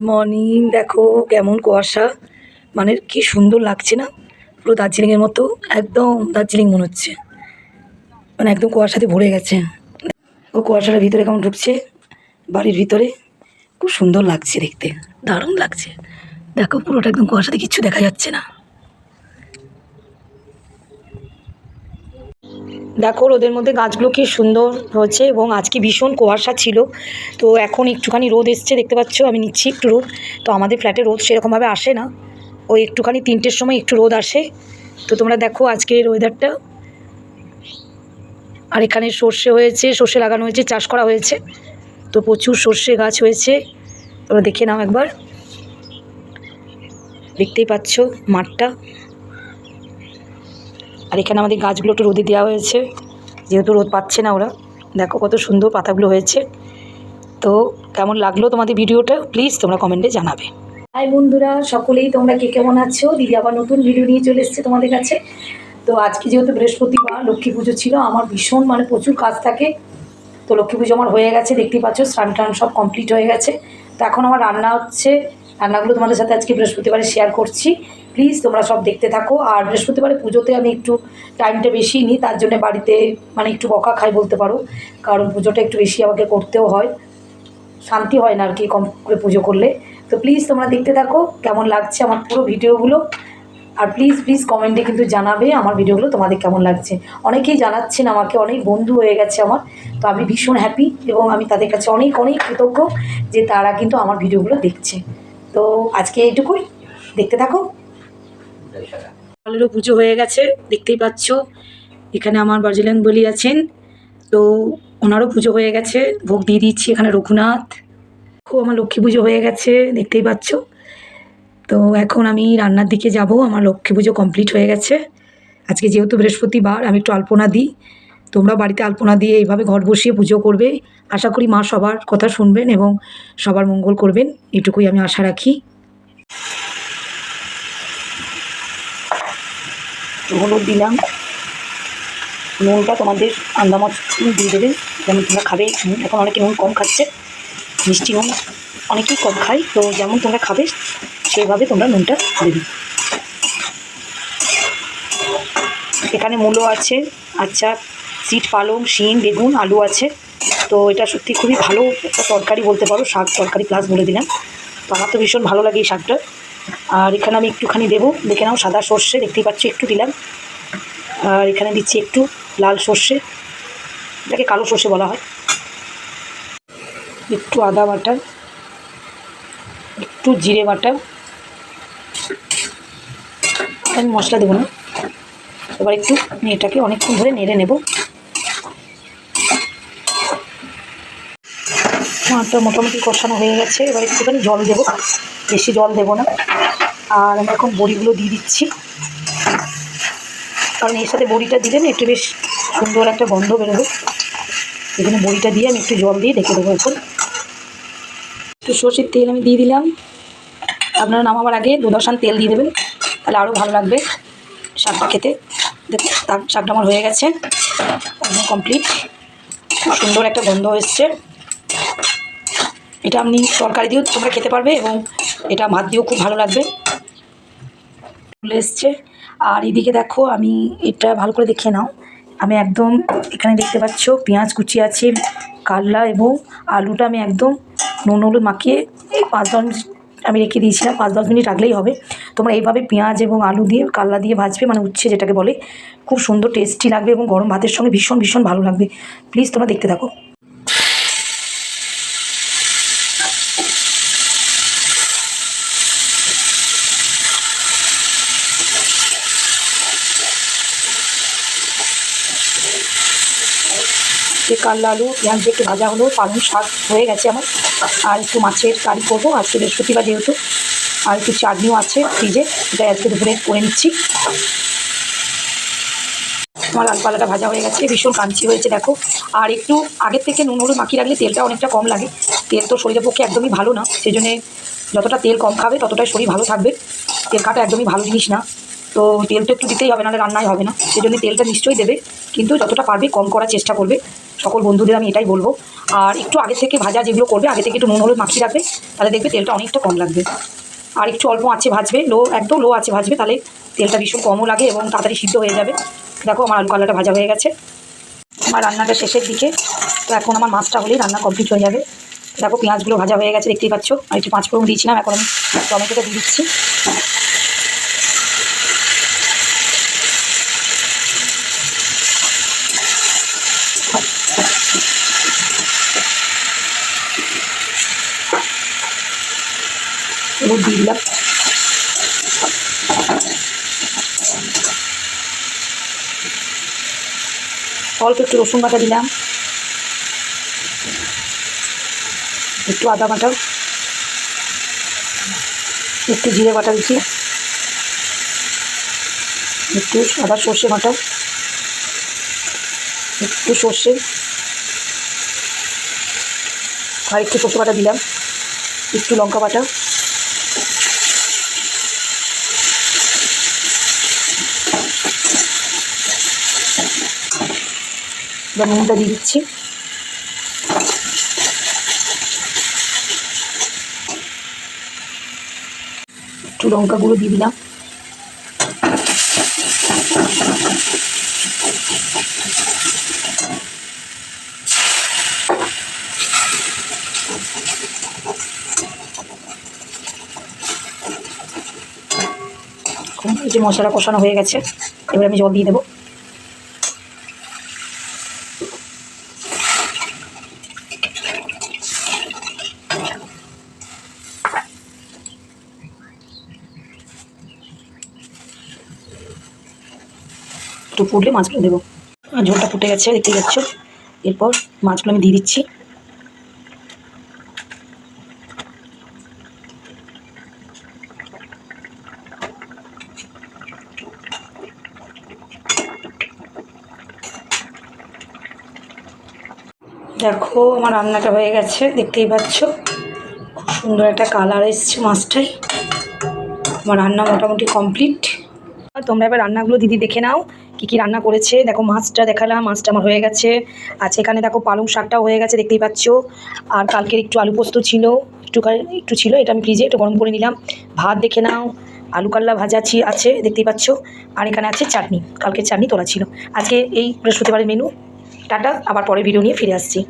Morning, দেখো কেমন কুয়াশা। মানে কি সুন্দর লাগছে না? পুরো দার্জিলিংয়ের মতো, একদম দার্জিলিং মনে হচ্ছে। মানে একদম কুয়াশাতে ভরে গেছে। ও কুয়াশাটার ভিতরে কেমন ঢুকছে? বাড়ির ভিতরে। খুব সুন্দর লাগছে দেখতে। দারুণ লাগছে। দেখো পুরোটা একদম কুয়াশাতে কিচ্ছু দেখা যাচ্ছে না। দেখো, রোদের মধ্যে গাছগুলো কি সুন্দর হয়েছে এবং আজকে ভীষণ কুয়াশা ছিল। তো এখন একটুখানি রোদ এসছে, দেখতে পাচ্ছ? আমি নিচ্ছি একটু রোদ। তো আমাদের ফ্ল্যাটে রোদ সেরকমভাবে আসে না। ওই একটুখানি তিনটের সময় একটু রোদ আসে। তো তোমরা দেখো আজকের ওয়েদারটা আর এখানে সর্ষে হয়েছে, সর্ষে লাগানো হয়েছে, চাষ করা হয়েছে। তো প্রচুর সর্ষে গাছ হয়েছে। তোমরা দেখে নাও একবার। দেখতেই পাচ্ছ মাঠটা। আর এখানে আমাদের গাছগুলো একটু রোদে দেওয়া হয়েছে। যেহেতু রোদ পাচ্ছে না ওরা। দেখো কত সুন্দর পাতাগুলো হয়েছে। তো কেমন লাগল তোমাদের ভিডিওটা? প্লিজ তোমরা কমেন্টে জানাবে। হাই বন্ধুরা, সকলেই তোমরা কে কেমন আছো? দিদি আবার নতুন ভিডিও নিয়ে চলে এসেছে তোমাদের কাছে। তো আজকে যেহেতু বৃহস্পতিবার, লক্ষ্মী পুজো ছিল, আমার ভীষণ মানে প্রচুর কাজ থাকে। তো লক্ষ্মী পুজো আমার হয়ে গেছে দেখতেই পাচ্ছ স্নান টান সব কমপ্লিট হয়ে গেছে। তো এখন আমার রান্না হচ্ছে রান্নাগুলো তোমাদের সাথে আজকে বৃহস্পতিবারে শেয়ার করছি। প্লিজ তোমরা সব দেখতে থাকো। আর বৃহস্পতিবারে পুজোতে আমি একটু টাইমটা বেশি নিই, তার জন্য বাড়িতে মানে একটু বকা খাই বলতে পারো। কারণ পুজোটা একটু বেশি আমাকে করতেও হয়। শান্তি হয় না আর কি কম করে পুজো করলে। তো প্লিজ তোমরা দেখতে থাকো, কেমন লাগছে আমার পুরো ভিডিওগুলো। আর প্লিজ প্লিজ কমেন্টে কিন্তু জানাবে আমার ভিডিওগুলো তোমাদের কেমন লাগছে। অনেকেই জানাচ্ছেন আমাকে, অনেক বন্ধু হয়ে গেছে আমার। তো আমি ভীষণ হ্যাপি এবং আমি তাদের কাছে অনেক অনেক কৃতজ্ঞ যে তারা কিন্তু আমার ভিডিওগুলো দেখছে। তো আজকে এইটুকুই। দেখতে থাকো। কালেরও পুজো হয়ে গেছে, দেখতেই পাচ্ছ। এখানে আমার বাজিলাং বলি আছেন। তো ওনারও পুজো হয়ে গেছে, ভোগ দিয়ে দিচ্ছি এখানে রঘুনাথ। খুব আমার লক্ষ্মী পুজো হয়ে গেছে, দেখতেই পাচ্ছ। তো এখন আমি রান্নার দিকে যাব, আমার লক্ষ্মী পুজো কমপ্লিট হয়ে গেছে। আজকে যেহেতু বৃহস্পতিবার, আমি একটু আলপনা দিই। তোমরা বাড়িতে আলপনা দিয়ে এইভাবে ঘর বসিয়ে পুজো করবে। আশা করি মা সবার কথা শুনবেন এবং সবার মঙ্গল করবেন। এটুকুই আমি আশা রাখি। হলুদ দিলাম। নুনটা তোমাদের আন্দামত দিয়ে দেবে। যেমন তোমরা খাবে এখন অনেকে নুন কম খাচ্ছে, মিষ্টি নুন অনেকেই কম খাই তো যেমন তোমরা খাবে, সেইভাবে তোমরা নুনটা দেবে। এখানে মূলো আছে আচ্ছা সিট পালং, শিম, বেগুন, আলু আছে। তো এটা সত্যি খুবই ভালো একটা তরকারি বলতে পারো, শাক তরকারি প্লাস বলে দিলাম। তো আমার তো ভীষণ ভালো লাগে এই শাকটা। আর এখানে আমি একটুখানি দেবো, দেখে নাও, সাদা সর্ষে, দেখতেই পাচ্ছি, একটু দিলাম। আর এখানে দিচ্ছি একটু লাল সর্ষে, এটাকে কালো সর্ষে বলা হয়। একটু আদা বাটা, একটু জিরে বাটা। আমি মশলা দেবো না। এবার একটু এটাকে অনেকক্ষণ ধরে নেড়ে নেব। মাছটা মোটামুটি কষানো হয়ে গেছে। এবার একটুখানি জল দেবো। বেশি জল দেবো না। আর আমি এখন বড়িগুলো দিয়ে দিচ্ছি। কারণ এর সাথে বড়িটা দিলে না একটু বেশ সুন্দর একটা গন্ধ বেরোবে। এখানে বড়িটা দিয়ে আমি একটু জল দিয়ে রেখে দেবো এখন। একটু সর্ষের তেল আমি দিয়ে দিলাম। আপনারা নামাবার আগে দুদশান তেল দিয়ে দেবেন। তাহলে আরও ভালো লাগবে শাকটা খেতে। দেখুন শাকটা আমার হয়ে গেছে। একদম কমপ্লিট সুন্দর একটা গন্ধ এসছে। এটা আপনি তরকারি দিয়েও তোমরা খেতে পারবে এবং এটা ভাত দিয়েও খুব ভালো লাগবে। চলে এসছে। আর এদিকে দেখো, আমি এটা ভালো করে দেখে নাও। আমি একদম এখানে দেখতে পাচ্ছ, পেঁয়াজ কুচি আছে কাল্লা এবং আলুটা আমি একদম নুন হলুদ মাখিয়ে পাঁচ দশ মিনিট আমি রেখে দিয়েছিলাম। পাঁচ দশ মিনিট রাখলেই হবে। তোমরা এইভাবে পেঁয়াজ এবং আলু দিয়ে কাল্লা দিয়ে ভাজবে মানে উচ্ছে যেটাকে বলে, খুব সুন্দর টেস্টি লাগবে এবং গরম ভাতের সঙ্গে ভীষণ ভীষণ ভালো লাগবে। প্লিজ তোমরা দেখতে থাকো। যে কাল্লা আলু পেঁয়াজ একটু ভাজা হলো, পালং শাক হয়ে গেছে আমার। আর একটু মাছের কারি করব, আজকে বৃহস্পতিবার যেহেতু। আর একটু চাটনিও আছে ফ্রিজে এটাই আজকে দুপুরে করে নিচ্ছি। আমার লাল পালাটা ভাজা হয়ে গেছে, ভীষণ কাঞ্চি হয়েছে, দেখো। আর একটু আগের থেকে নুন হলুদ মাখিয়ে রাখলে তেলটা অনেকটা কম লাগে। তেল তো শরীরের পক্ষে একদমই ভালো না সেই জন্যে যতটা তেল কম খাবে, ততটাই শরীর ভালো থাকবে। তেল খাটা একদমই ভালো জিনিস না। তো তেল তো একটু দিতেই হবে, নাহলে রান্নাই হবে না। সেই জন্য তেলটা নিশ্চয়ই দেবে, কিন্তু যতটা পারবে কম করার চেষ্টা করবে। সকল বন্ধুদের আমি এটাই বলব। আর একটু আগে থেকে ভাজা যেগুলো করবে, আগে থেকে একটু নুন, হলুদ মাখিয়ে রাখবে, তাহলে দেখবে তেলটা অনেকটা কম লাগবে। আর একটু অল্প আছে ভাজবে, লো, একদম লো আছে ভাজবে, তাহলে তেলটা ভীষণ কমও লাগে এবং তাড়াতাড়ি সিদ্ধ হয়ে যাবে। দেখো আমার আলু কালাটা ভাজা হয়ে গেছে। আমার রান্নাটা শেষের দিকে। তো এখন আমার মাছটা হলেই রান্না কমপ্লিট হয়ে যাবে। দেখো পেঁয়াজগুলো ভাজা হয়ে গেছে, দেখতেই পাচ্ছ। আর একটু পাঁচ ফোড়ন দিয়েছিলাম, এখন আমি টমেটোটা দিয়ে দিচ্ছি। হলুদ দিয়ে দিলাম অল্প একটু রসুন বাটা দিলাম। একটু আদা বাটা। একটু জিরে বাটা দিচ্ছি। একটু সাদা সর্ষে বাটা। একটু সর্ষে। আর একটু সর্ষে বাটা দিলাম। একটু লঙ্কা বাটা। দিয়ে দিচ্ছি। একটু লঙ্কা গুঁড়ো দিয়ে দিলাম। এই যে মশলা কষানো হয়ে গেছে, এবার আমি জল দিয়ে দেবো। একটু ফুটলে মাছগুলো দেবো। আর ঝোলটা ফুটে গেছে, দেখতে যাচ্ছ এরপর মাছগুলো আমি দিয়ে দিচ্ছি। দেখো, আমার রান্নাটা হয়ে গেছে, দেখতেই পাচ্ছ? খুব সুন্দর একটা কালার এসছে মাছটাই। আমার রান্না মোটামুটি কমপ্লিট। তোমরা এবার রান্নাগুলো দিদি দেখে নাও। কী কি রান্না করেছে? দেখো মাছটা দেখালাম, মাছটা আমার হয়ে গেছে। আচ্ছা এখানে দেখো পালং শাকটাও হয়ে গেছে, দেখতেই পাচ্ছ। আর কালকের একটু আলু পোস্ত ছিল একটু একটু ছিল, এটা আমি ফ্রিজে একটু গরম করে নিলাম। ভাত দেখে নাও, আলু কাল্লা ভাজা আছে, দেখতেই পাচ্ছ। আর এখানে আছে চাটনি, কালকের চাটনি তোলা ছিল। আজকে এই বৃহস্পতিবারের মেনু টাটা, আবার পরে ভিডিও নিয়ে ফিরে আসছি।